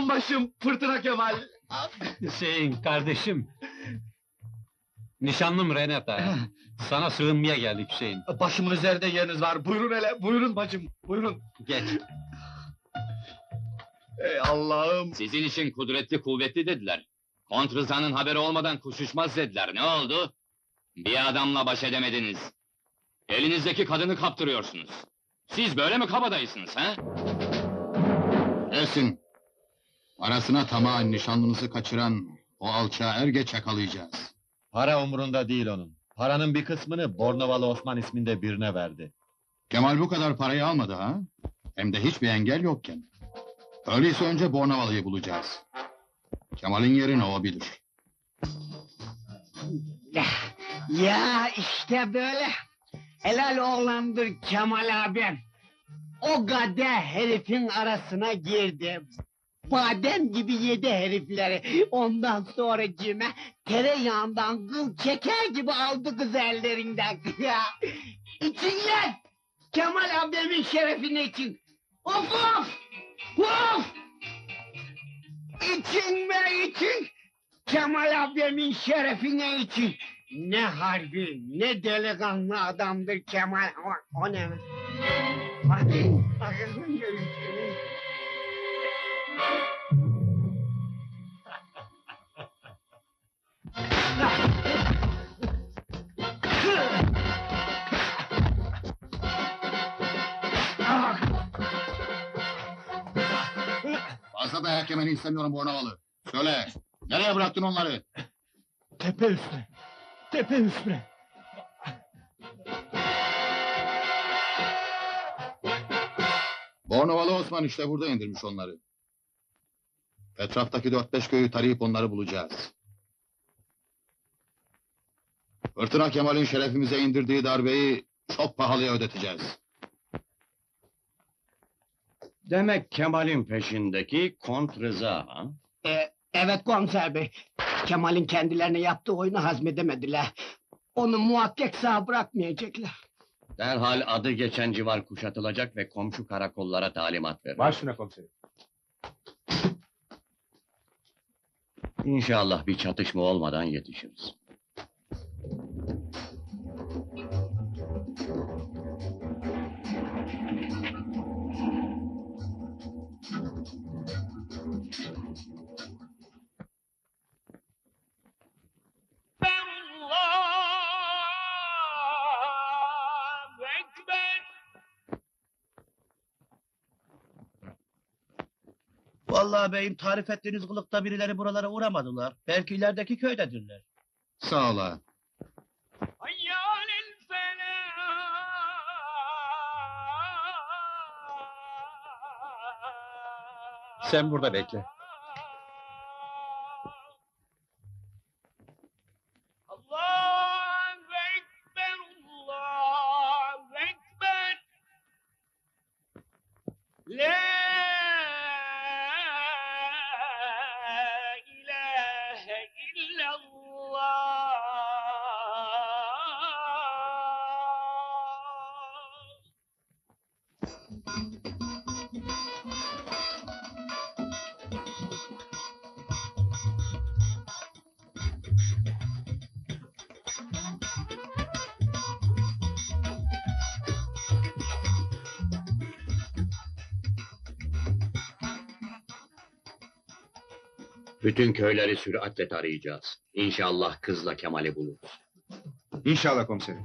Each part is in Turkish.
Vay onbaşım fırtına Kemal. Hüseyin kardeşim. Nişanlım Renata. Sana sığınmaya geldik Hüseyin. Başımın üzerinde yeriniz var. Buyurun hele, buyurun bacım, buyurun. Geç. Ey Allah'ım. Sizin için kudretli kuvvetli dediler. Kont Rıza'nın haberi olmadan kuş uçmaz dediler. Ne oldu? Bir adamla baş edemediniz. Elinizdeki kadını kaptırıyorsunuz. Siz böyle mi kabadayısınız ha? Esin. Arasına tamam nişanlınızı kaçıran o alçağı er geç yakalayacağız. Para umurunda değil onun. Paranın bir kısmını Bornovalı Osman isminde birine verdi. Kemal bu kadar parayı almadı ha? Hem de hiçbir engel yokken. Öyleyse önce Bornovalı'yı bulacağız. Kemal'in yerini o bilir. Ya işte böyle. Helal oğlandır Kemal abim. O gade herifin arasına girdi. Badem gibi yedi herifleri. Ondan sonra cime tereyağından kıl çeker gibi aldı kız ellerinden. Ya. İçin lan! Kemal abimin şerefine için. Of of! Of! İçin be için! Kemal abimin şerefine için. Ne harbi, ne delikanlı adamdır Kemal. O, o ne? Hadi, bakın Fazla dayak yemeni istemiyorum Bornovalı. Söyle, nereye bıraktın onları? Tepe üstüne, tepe üstüne. Bornovalı Osman işte burada indirmiş onları. Etraftaki dört beş köyü tarayıp onları bulacağız. Fırtına Kemal'in şerefimize indirdiği darbeyi çok pahalıya ödeteceğiz. Demek Kemal'in peşindeki Kont Rıza ha? Ee, evet komiser bey. Kemal'in kendilerine yaptığı oyunu hazmedemediler. Onu muhakkak sağ bırakmayacaklar. Derhal adı geçen civar kuşatılacak ve komşu karakollara talimat verir. Başına komiserim. İnşallah bir çatışma olmadan yetişiriz. Vallahi beyim tarif ettiğiniz kılıkta birileri buralara uğramadılar. Belki ilerideki köydedirler. Sağ ol ağa. Sen burada bekle. La Bütün köyleri süratle tarayacağız. İnşallah kızla Kemal'i buluruz. İnşallah komiserim.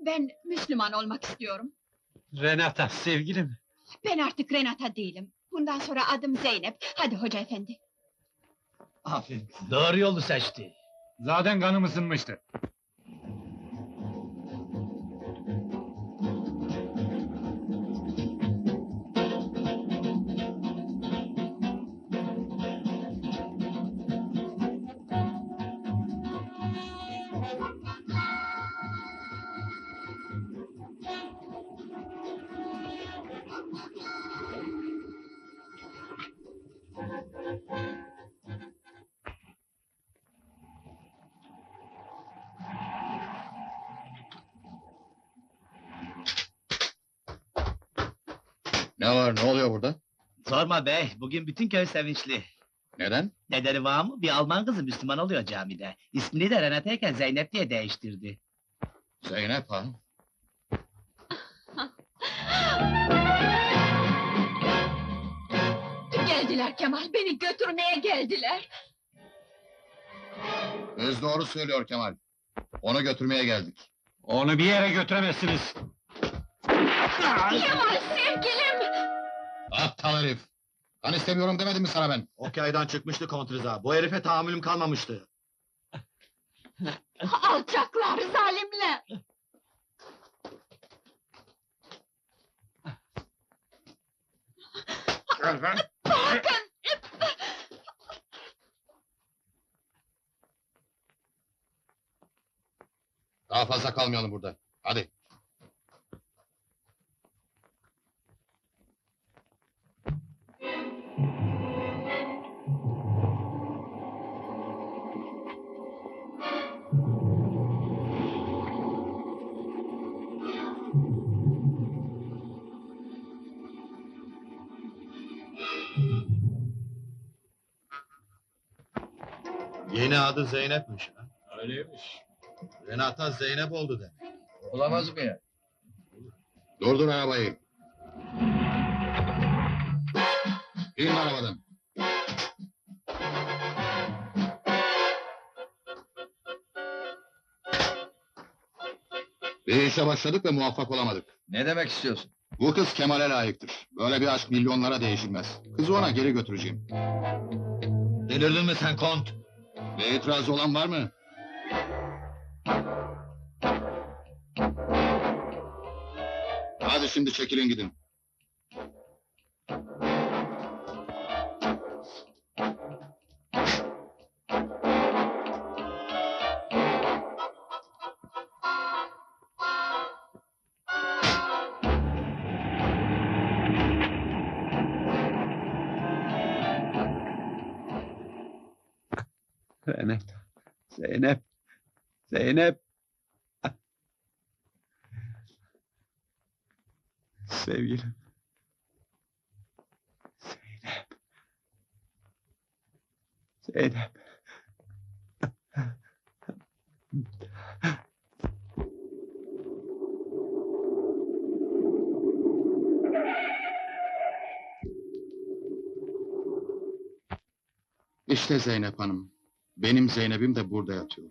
Ben Müslüman olmak istiyorum. Renata, sevgilim. Ben artık Renata değilim. Bundan sonra adım Zeynep. Hadi hoca efendi. Aferin. Doğru yolu seçti. Zaten kanım ısınmıştı. Ne var, ne oluyor burada? Sorma bey, bugün bütün köy sevinçli. Neden? Nedeni var mı? Bir Alman kızı Müslüman oluyor camide. İsmini de Renata'yken Zeynep diye değiştirdi. Zeynep ha? Geldiler Kemal. Beni götürmeye geldiler. Kız doğru söylüyor Kemal. Onu götürmeye geldik. Onu bir yere götüremezsiniz. Kemal sevgilim. Aptal herif! Kan istemiyorum demedim mi sana ben? Ok yaydan çıkmıştı kontriza. Bu herife tahammülüm kalmamıştı. Alçaklar, zalimler. Bakın. Daha fazla kalmayalım burada. Hadi. Yeni adı Zeynep'miş ha. Öyleymiş. Renata Zeynep oldu demek. Olamaz mı ya? Durdur arabayı. İn arabadan. Bir işe başladık ve muvaffak olamadık. Ne demek istiyorsun? Bu kız Kemal'e layıktır. Böyle bir aşk milyonlara değişilmez. Kızı ona geri götüreceğim. Delirdin mi sen kont? Ve itirazı olan var mı? Hadi şimdi çekilin gidin. Zeynep, Zeynep. Sevgilim. Zeynep. Zeynep. İşte Zeynep Hanım. Benim Zeynep'im de burada yatıyor.